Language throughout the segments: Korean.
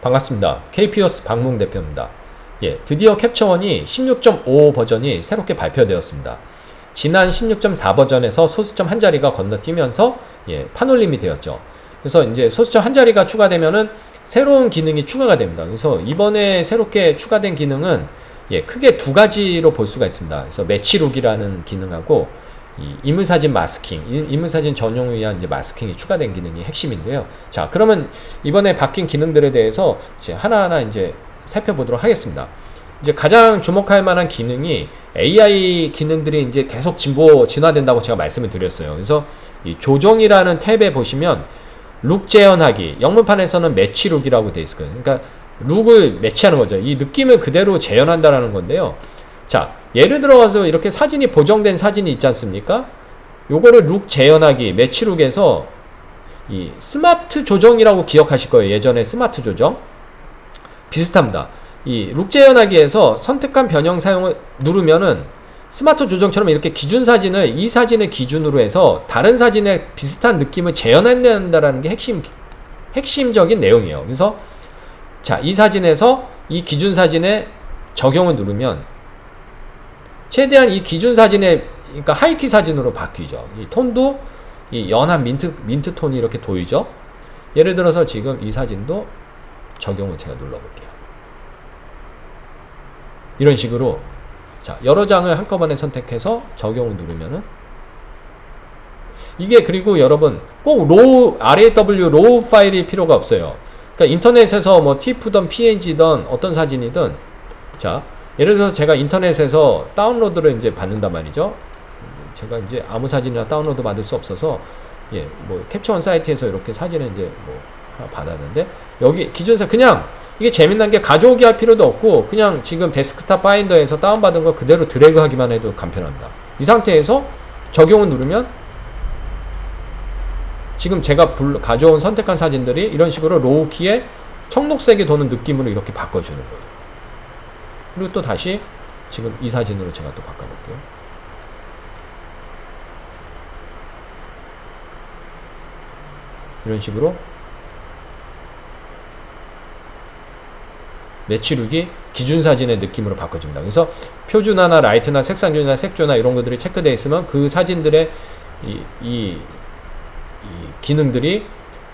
반갑습니다. KPOS 박몽 대표입니다. 예, 드디어 캡처원이 16.5 버전이 새롭게 발표되었습니다. 지난 16.4 버전에서 소수점 한 자리가 건너뛰면서 예, 판올림이 되었죠. 그래서 이제 소수점 한 자리가 추가되면은 새로운 기능이 추가가 됩니다. 그래서 이번에 새롭게 추가된 기능은 예, 크게 두 가지로 볼 수가 있습니다. 그래서 매치룩이라는 기능하고 이 인물사진 마스킹, 인- 인물사진 전용을 위한 이제 마스킹이 추가된 기능이 핵심인데요. 자, 그러면 이번에 바뀐 기능들에 대해서 이제 하나하나 이제 살펴보도록 하겠습니다. 이제 가장 주목할 만한 기능이 AI 기능들이 이제 계속 진보 진화된다고 제가 말씀을 드렸어요. 그래서 이 조정이라는 탭에 보시면 룩 재현하기 영문판에서는 매치 룩이라고 돼 있어요. 그러니까 룩을 매치하는 거죠. 이 느낌을 그대로 재현한다라는 건데요. 자, 예를 들어서 이렇게 사진이 보정된 사진이 있지 않습니까? 요거를 룩 재현하기 매치 룩에서 이 스마트 조정이라고 기억하실 거예요. 예전에 스마트 조정 비슷합니다. 이 룩 재현하기에서 선택한 변형 사용을 누르면은 스마트 조정처럼 이렇게 기준 사진을 이 사진을 기준으로 해서 다른 사진에 비슷한 느낌을 재현해낸다라는 게 핵심 핵심적인 내용이에요. 그래서 자, 이 사진에서 이 기준 사진에 적용을 누르면 최대한 이 기준 사진의 그러니까 하이키 사진으로 바뀌죠. 이 톤도 이 연한 민트 민트 톤이 이렇게 보이죠. 예를 들어서 지금 이 사진도 적용을 제가 눌러볼게요. 이런 식으로 자 여러 장을 한꺼번에 선택해서 적용을 누르면은 이게 그리고 여러분 꼭 로우 RAW 로우 파일이 필요가 없어요. 그러니까 인터넷에서 뭐 TIFF든 PNG든 어떤 사진이든 자 예를 들어서 제가 인터넷에서 다운로드를 이제 받는단 말이죠. 제가 이제 아무 사진이나 다운로드 받을 수 없어서 예 뭐 캡처원 사이트에서 이렇게 사진을 이제 뭐 하나 받았는데 여기 기준사 그냥 이게 재미난 게 가져오기 할 필요도 없고 그냥 지금 데스크탑 파인더에서 다운받은 거 그대로 드래그하기만 해도 간편합니다. 이 상태에서 적용을 누르면 지금 제가 불- 가져온 선택한 사진들이 이런 식으로 로우 키에 청록색이 도는 느낌으로 이렇게 바꿔주는 거예요. 그리고 또 다시 지금 이 사진으로 제가 또 바꿔볼게요. 이런 식으로 매치룩이 기준 사진의 느낌으로 바꿔줍니다. 그래서 표준화나 라이트나 색상조나 색조나 이런 것들이 체크되어 있으면 그 사진들의 이, 이, 이 기능들이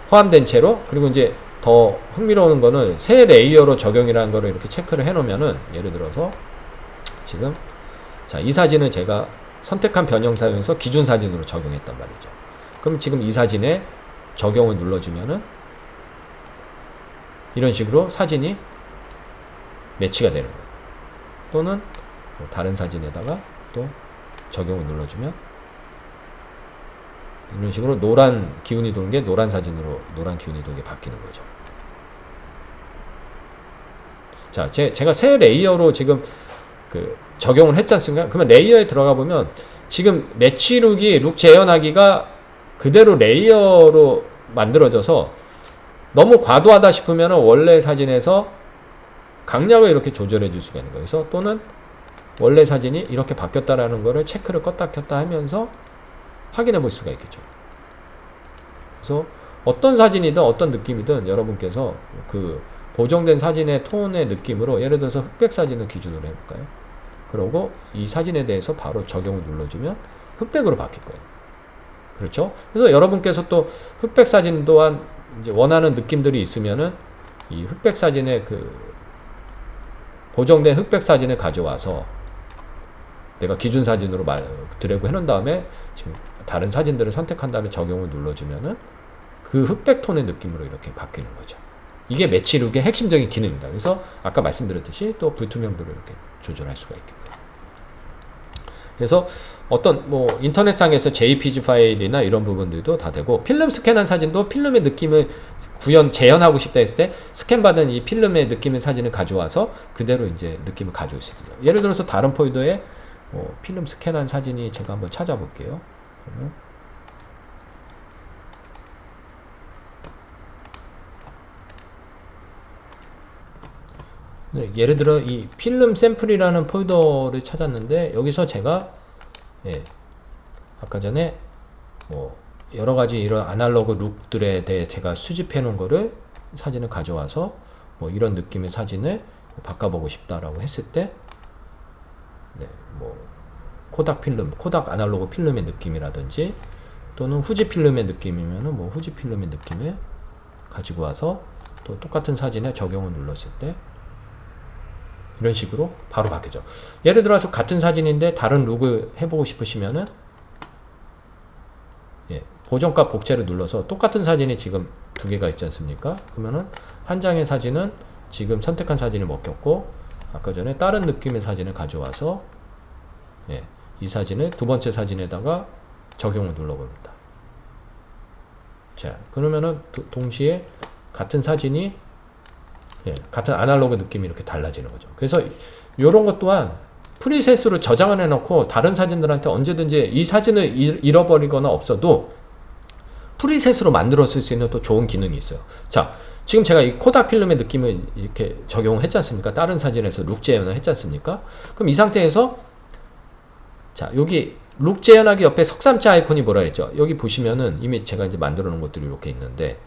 포함된 채로 그리고 이제 더 흥미로운 거는 새 레이어로 적용이라는 거를 이렇게 체크를 해 놓으면은 예를 들어서 지금 자, 이 사진은 제가 선택한 변형 사용해서 기준 사진으로 적용했단 말이죠. 그럼 지금 이 사진에 적용을 눌러주면은 이런 식으로 사진이 매치가 되는 거예요. 또는 뭐 다른 사진에다가 또 적용을 눌러주면 이런 식으로 노란 기운이 도는 게 노란 사진으로 노란 기운이 도는 게 바뀌는 거죠. 자, 제, 제가 새 레이어로 지금 그 적용을 했지 않습니까? 그러면 레이어에 들어가 보면 지금 매치룩이 룩 재현하기가 그대로 레이어로 만들어져서 너무 과도하다 싶으면 원래 사진에서 강약을 이렇게 조절해 줄 수가 있는 거예요. 그래서 또는 원래 사진이 이렇게 바뀌었다라는 거를 체크를 껐다 켰다 하면서 확인해 볼 수가 있겠죠. 그래서 어떤 사진이든 어떤 느낌이든 여러분께서 그 보정된 사진의 톤의 느낌으로 예를 들어서 흑백 사진을 기준으로 해볼까요? 그러고 이 사진에 대해서 바로 적용을 눌러주면 흑백으로 바뀔 거예요. 그렇죠? 그래서 여러분께서 또 흑백 사진 또한 이제 원하는 느낌들이 있으면은 이 흑백 사진의 그 보정된 흑백 사진을 가져와서 내가 기준 사진으로 마- 드래그 해놓은 다음에 지금 다른 사진들을 선택한 다음에 적용을 눌러주면은 그 흑백 톤의 느낌으로 이렇게 바뀌는 거죠. 이게 매치룩의 핵심적인 기능입니다. 그래서 아까 말씀드렸듯이 또 불투명도를 이렇게 조절할 수가 있겠고요. 그래서 어떤 뭐 인터넷상에서 JPG 파일이나 이런 부분들도 다 되고 필름 스캔한 사진도 필름의 느낌을 구현 재현하고 싶다 했을 때 스캔 받은 이 필름의 느낌의 사진을 가져와서 그대로 이제 느낌을 가져올 수 있어요. 예를 들어서 다른 폴더에 뭐 필름 스캔한 사진이 제가 한번 찾아볼게요. 그러면. 네, 예를 들어 이 필름 샘플이라는 폴더를 찾았는데 여기서 제가 예, 아까 전에 뭐 여러 가지 이런 아날로그 룩들에 대해 제가 수집해 놓은 거를 사진을 가져와서 뭐 이런 느낌의 사진을 바꿔보고 싶다라고 했을 때, 네, 뭐 코닥 필름, 코닥 아날로그 필름의 느낌이라든지 또는 후지 필름의 느낌이면은 뭐 후지 필름의 느낌을 가지고 와서 또 똑같은 사진에 적용을 눌렀을 때 이런 식으로 바로 바뀌죠. 예를 들어서 같은 사진인데 다른 룩을 해보고 싶으시면은 예, 보정값 복제를 눌러서 똑같은 사진이 지금 두 개가 있지 않습니까? 그러면은 한 장의 사진은 지금 선택한 사진을 먹혔고 아까 전에 다른 느낌의 사진을 가져와서 예, 이 사진을 두 번째 사진에다가 적용을 눌러봅니다. 자, 그러면은 도- 동시에 같은 사진이 예, 같은 아날로그 느낌이 이렇게 달라지는 거죠. 그래서 이런 것 또한 프리셋으로 저장을 해놓고 다른 사진들한테 언제든지 이 사진을 잃- 잃어버리거나 없어도 프리셋으로 만들었을 수 있는 또 좋은 기능이 있어요. 자, 지금 제가 이 코닥 필름의 느낌을 이렇게 적용을 했지 않습니까? 다른 사진에서 룩 재현을 했지 않습니까? 그럼 이 상태에서 자, 여기 룩 재현하기 옆에 석삼자 아이콘이 뭐라 그랬죠? 여기 보시면은 이미 제가 이제 만들어 놓은 것들이 이렇게 있는데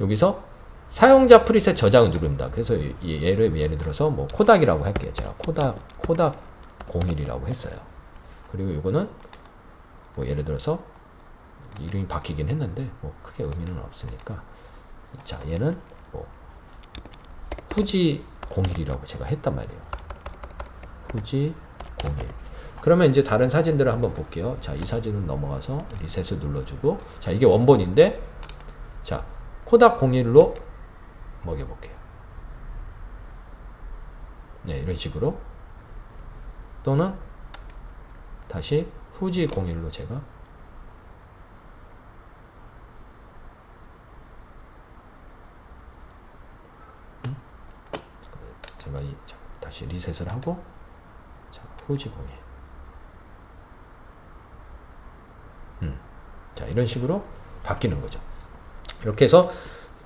여기서 사용자 프리셋 저장을 누릅니다. 그래서 예를 예를 들어서 뭐 코닥이라고 할게요. 제가 코닥 코닥 01이라고 했어요. 그리고 이거는 뭐 예를 들어서 이름이 바뀌긴 했는데 뭐 크게 의미는 없으니까 자 얘는 뭐 후지 01이라고 제가 했단 말이에요. 후지 01. 그러면 이제 다른 사진들을 한번 볼게요. 자, 이 사진은 넘어가서 리셋을 눌러주고, 자, 이게 원본인데, 자, 코닥 01로 먹여볼게요. 네, 이런 식으로. 또는 다시 후지 01로 제가 음? 제가 다시 리셋을 하고 자, 후지 01 음. 자, 이런 식으로 바뀌는 거죠. 이렇게 해서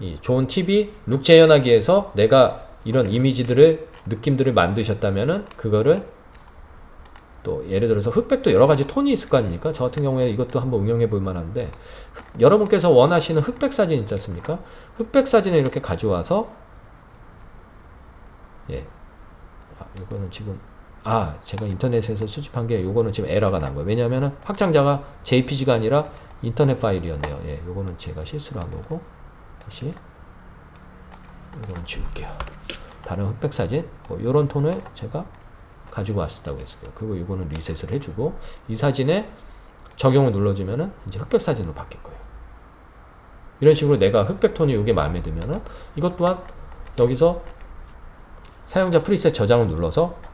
이 좋은 팁이 룩 재현하기에서 내가 이런 이미지들을 느낌들을 만드셨다면은 그거를 또 예를 들어서 흑백도 여러 가지 톤이 있을 거 아닙니까? 저 같은 경우에 이것도 한번 응용해 볼 만한데 흑- 여러분께서 원하시는 흑백 사진 있지 않습니까? 흑백 사진을 이렇게 가져와서 예. 아, 요거는 지금 아, 제가 인터넷에서 수집한 게 요거는 지금 에러가 난 거예요. 왜냐면은 확장자가 JPG가 아니라 인터넷 파일이었네요. 예, 요거는 제가 실수로 한 거고 다시 이건 지울게요. 다른 흑백 사진 뭐 요런 톤을 제가 가지고 왔었다고 했어요. 그리고 이거는 리셋을 해주고 이 사진에 적용을 눌러주면은 이제 흑백 사진으로 바뀔 거예요. 이런 식으로 내가 흑백 톤이 이게 마음에 들면은 이것 또한 여기서 사용자 프리셋 저장을 눌러서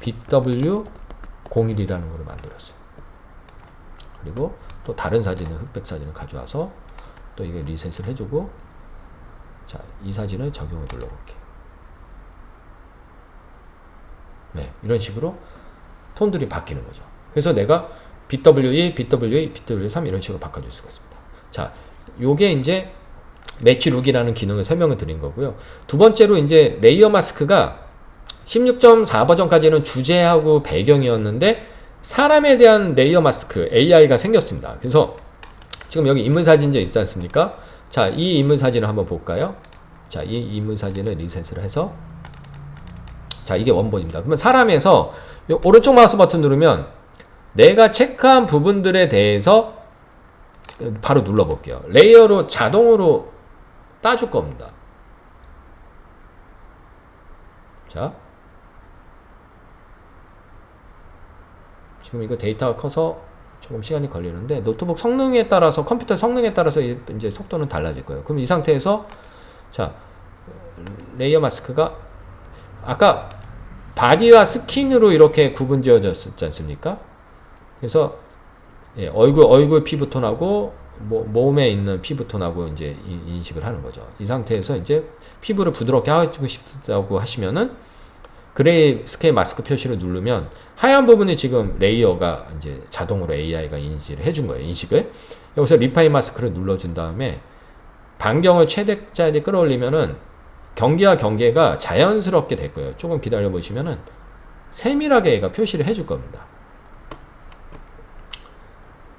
BW01이라는 걸 만들었어요. 그리고 또 다른 사진을 흑백 사진을 가져와서 또 이게 리셋을 해주고 자, 이 사진을 적용을 눌러볼게요. 네, 이런 식으로 톤들이 바뀌는 거죠. 그래서 내가 BW1, BW2, BW3 이런 식으로 바꿔줄 수가 있습니다. 자, 요게 이제 매치 룩이라는 기능을 설명을 드린 거고요. 두 번째로 이제 레이어 마스크가 16.4 버전까지는 주제하고 배경이었는데 사람에 대한 레이어 마스크 AI가 생겼습니다. 그래서 지금 여기 인물 사진제 있지 않습니까? 자, 이 인물 사진을 한번 볼까요? 자, 이 인물 사진을 리셋을 해서 자, 이게 원본입니다. 그러면 사람에서 요 오른쪽 마우스 버튼 누르면 내가 체크한 부분들에 대해서 바로 눌러 볼게요. 레이어로 자동으로 따줄 겁니다. 자. 지금 이거 데이터가 커서 조금 시간이 걸리는데 노트북 성능에 따라서 컴퓨터 성능에 따라서 이- 이제 속도는 달라질 거예요. 그럼 이 상태에서 자 레이어 마스크가 아까 바디와 스킨으로 이렇게 구분 지어졌지 않습니까? 그래서 예, 얼굴 얼굴 피부톤하고 뭐, 몸에 있는 피부톤하고 이제 이- 인식을 하는 거죠. 이 상태에서 이제 피부를 부드럽게 하고 싶다고 하시면은 그레이 스케일 마스크 표시를 누르면 하얀 부분이 지금 레이어가 이제 자동으로 AI가 인식을 해준 거예요. 인식을 여기서 리파인 마스크를 눌러준 다음에 반경을 최대짜리 끌어올리면은 경계와 경계가 자연스럽게 될 거예요. 조금 기다려 보시면은 세밀하게 얘가 표시를 해줄 겁니다.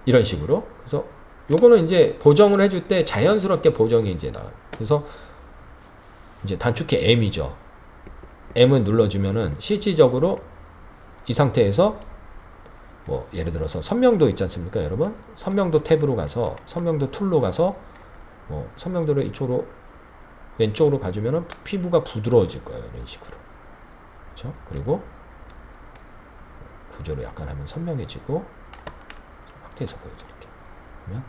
이런 식으로. 그래서 요거는 이제 보정을 해줄 때 자연스럽게 보정이 이제 나와요. 그래서 이제 단축키 M이죠. M을 눌러주면은 실질적으로 이 상태에서 뭐 예를 들어서 선명도 있지 않습니까, 여러분? 선명도 탭으로 가서 선명도 툴로 가서 뭐 선명도를 이쪽으로 왼쪽으로 가주면은 피부가 부드러워질 거예요, 이런 식으로. 그렇죠? 그리고 구조를 약간 하면 선명해지고 확대해서 보여드릴게요. 그러면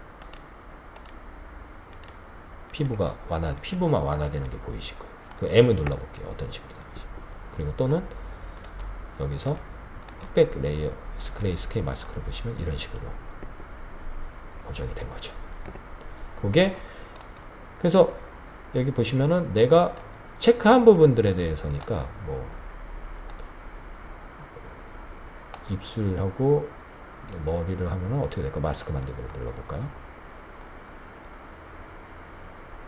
피부가 완화, 피부만 완화되는 게 보이실 거예요. 그 M을 눌러볼게요. 어떤 식으로. 그리고 또는 여기서 흑백 레이어 스크레이 스케일 마스크를 보시면 이런 식으로 보정이 된 거죠. 그게 그래서 여기 보시면은 내가 체크한 부분들에 대해서니까 뭐 입술하고 머리를 하면은 어떻게 될까? 마스크 만들기를 눌러볼까요?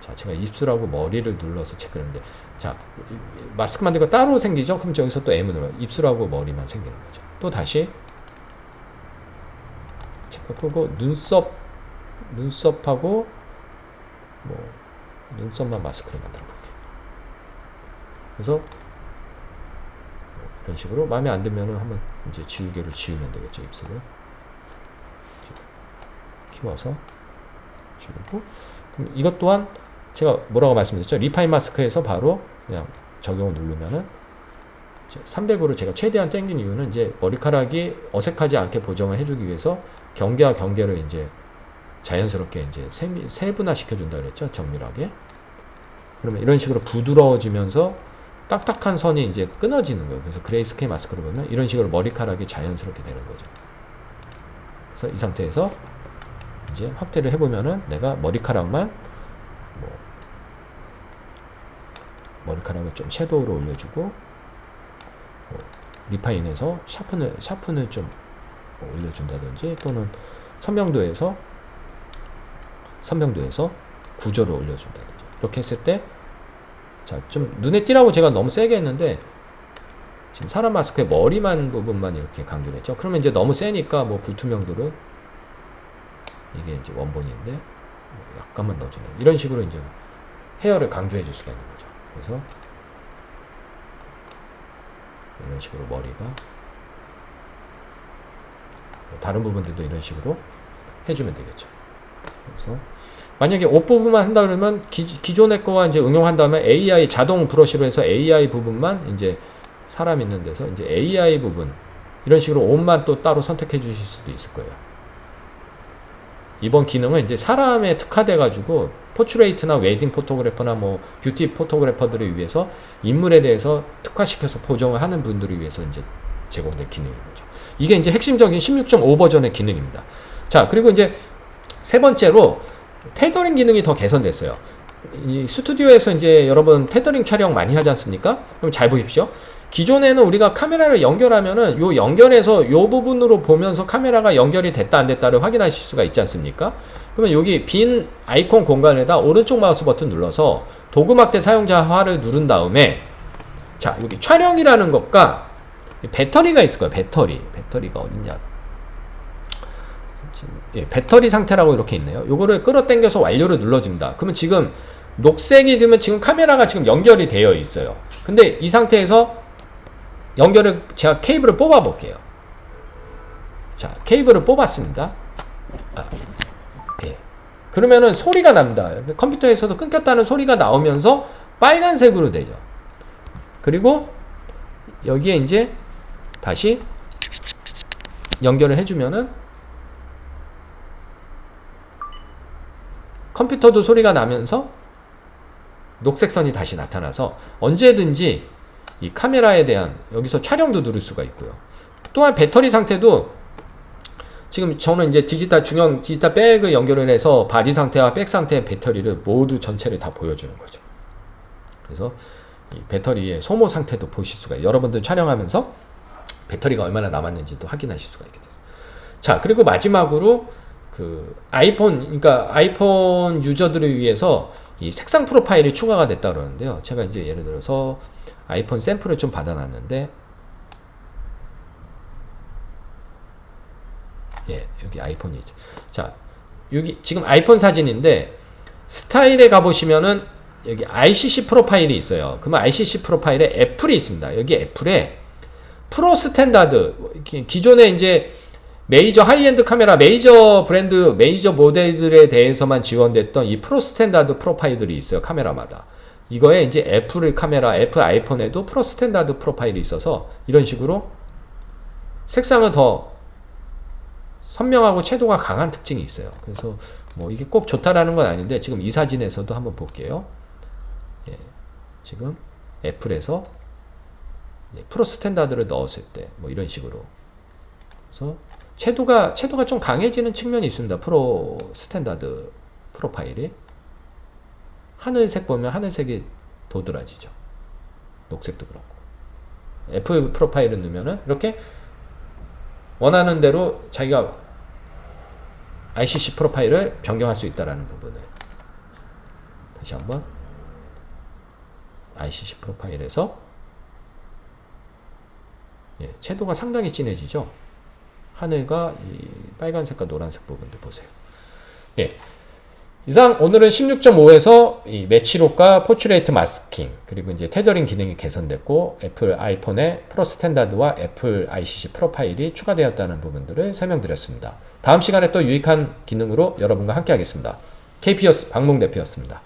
자, 제가 입술하고 머리를 눌러서 체크했는데, 자, 이- 이- 마스크 만들고 따로 생기죠? 그럼 저기서 또 M을 눌러요. 입술하고 머리만 생기는 거죠. 또 다시 체크 끄고 눈썹, 눈썹하고 뭐 눈썹만 마스크를 만들어 볼게요. 그래서 뭐 이런 식으로 마음에 안 들면은 한번 이제 지우개로 지우면 되겠죠 입술을 키워서 지우고 그럼 이것 또한 제가 뭐라고 말씀드렸죠? 리파인 마스크에서 바로 그냥 적용을 누르면은 300으로 제가 최대한 당긴 이유는 이제 머리카락이 어색하지 않게 보정을 해주기 위해서 경계와 경계를 이제 자연스럽게 이제 세분화 시켜준다 그랬죠? 정밀하게. 그러면 이런 식으로 부드러워지면서 딱딱한 선이 이제 끊어지는 거예요. 그래서 그레이스케일 마스크를 보면 이런 식으로 머리카락이 자연스럽게 되는 거죠. 그래서 이 상태에서 이제 확대를 해보면은 내가 머리카락만 뭐 머리카락을 좀 섀도우로 올려주고 뭐 리파인해서 샤픈을 샤픈을 좀 올려준다든지 또는 선명도에서 선명도에서 구조를 올려준다든지. 이렇게 했을 때 자 좀 눈에 띄라고 제가 너무 세게 했는데 지금 사람 마스크의 머리만 부분만 이렇게 강조를 했죠. 그러면 이제 너무 세니까 뭐 불투명도를 이게 이제 원본인데 뭐 약간만 넣어주네. 이런 식으로 이제 헤어를 강조해 줄 수가 있는 거죠 그래서 이런 식으로 머리가 뭐 다른 부분들도 이런 식으로 해주면 되겠죠. 그래서 만약에 옷 부분만 한다 그러면 기, 기존의 거와 이제 응용한 다음에 AI 자동 브러쉬로 해서 AI 부분만 이제 사람 있는 데서 이제 AI 부분 이런 식으로 옷만 또 따로 선택해 주실 수도 있을 거예요. 이번 기능은 이제 사람에 특화돼 가지고 포트레이트나 웨딩 포토그래퍼나 뭐 뷰티 포토그래퍼들을 위해서 인물에 대해서 특화시켜서 보정을 하는 분들을 위해서 이제 제공된 기능인 거죠. 이게 이제 핵심적인 16.5 버전의 기능입니다. 자, 그리고 이제 세 번째로 테더링 기능이 더 개선됐어요. 이 스튜디오에서 이제 여러분 테더링 촬영 많이 하지 않습니까? 그럼 잘 보십시오. 기존에는 우리가 카메라를 연결하면은 요 연결해서 요 부분으로 보면서 카메라가 연결이 됐다 안 됐다를 확인하실 수가 있지 않습니까? 그러면 여기 빈 아이콘 공간에다 오른쪽 마우스 버튼 눌러서 도구 막대 사용자화를 누른 다음에 자 여기 촬영이라는 것과 배터리가 있을 거예요. 배터리 배터리가 어딨냐? 예, 배터리 상태라고 이렇게 있네요. 요거를 끌어당겨서 완료를 눌러줍니다. 그러면 지금 녹색이 되면 지금 카메라가 지금 연결이 되어 있어요. 근데 이 상태에서 연결을 제가 케이블을 뽑아 볼게요. 자, 케이블을 뽑았습니다. 아, 예. 그러면은 소리가 납니다. 컴퓨터에서도 끊겼다는 소리가 나오면서 빨간색으로 되죠. 그리고 여기에 이제 다시 연결을 해주면은 컴퓨터도 소리가 나면서 녹색 선이 다시 나타나서 언제든지 이 카메라에 대한 여기서 촬영도 누를 수가 있고요. 또한 배터리 상태도 지금 저는 이제 디지털 중형 디지털 백을 연결을 해서 바디 상태와 백 상태의 배터리를 모두 전체를 다 보여주는 거죠. 그래서 이 배터리의 소모 상태도 보실 수가 있어요. 여러분들 촬영하면서 배터리가 얼마나 남았는지도 확인하실 수가 있게 돼요. 자, 그리고 마지막으로 그 아이폰, 그러니까 아이폰 유저들을 위해서 이 색상 프로파일이 추가가 됐다 그러는데요. 제가 이제 예를 들어서 아이폰 샘플을 좀 받아놨는데, 예, 여기 아이폰이 있죠. 자, 여기 지금 아이폰 사진인데 스타일에 가보시면은 여기 ICC 프로파일이 있어요. 그러면 ICC 프로파일에 애플이 있습니다. 여기 애플에 프로 스탠다드 기- 기존에 이제 메이저 하이엔드 카메라 메이저 브랜드 메이저 모델들에 대해서만 지원됐던 이 프로 스탠다드 프로파일들이 있어요. 카메라마다. 이거에 이제 애플 카메라, 애플 아이폰에도 프로 스탠다드 프로파일이 있어서 이런 식으로 색상을 더 선명하고 채도가 강한 특징이 있어요. 그래서 뭐 이게 꼭 좋다라는 건 아닌데 지금 이 사진에서도 한번 볼게요. 예, 지금 애플에서 예, 프로 스탠다드를 넣었을 때 뭐 이런 식으로 그래서 채도가 채도가 좀 강해지는 측면이 있습니다. 프로 스탠다드 프로파일이 하늘색 보면 하늘색이 도드라지죠. 녹색도 그렇고 애플 프로파일을 넣으면은 이렇게 원하는 대로 자기가 ICC 프로파일을 변경할 수 있다라는 부분을 다시 한번 ICC 프로파일에서 예, 채도가 상당히 진해지죠. 하늘과 이 빨간색과 노란색 부분들 보세요. 예. 이상 오늘은 16.5에서 이 매치록과 포트레이트 마스킹 그리고 이제 테더링 기능이 개선됐고 애플 아이폰의 프로 스탠다드와 애플 ICC 프로파일이 추가되었다는 부분들을 설명드렸습니다. 다음 시간에 또 유익한 기능으로 여러분과 함께 하겠습니다. KPS 박몽 대표였습니다.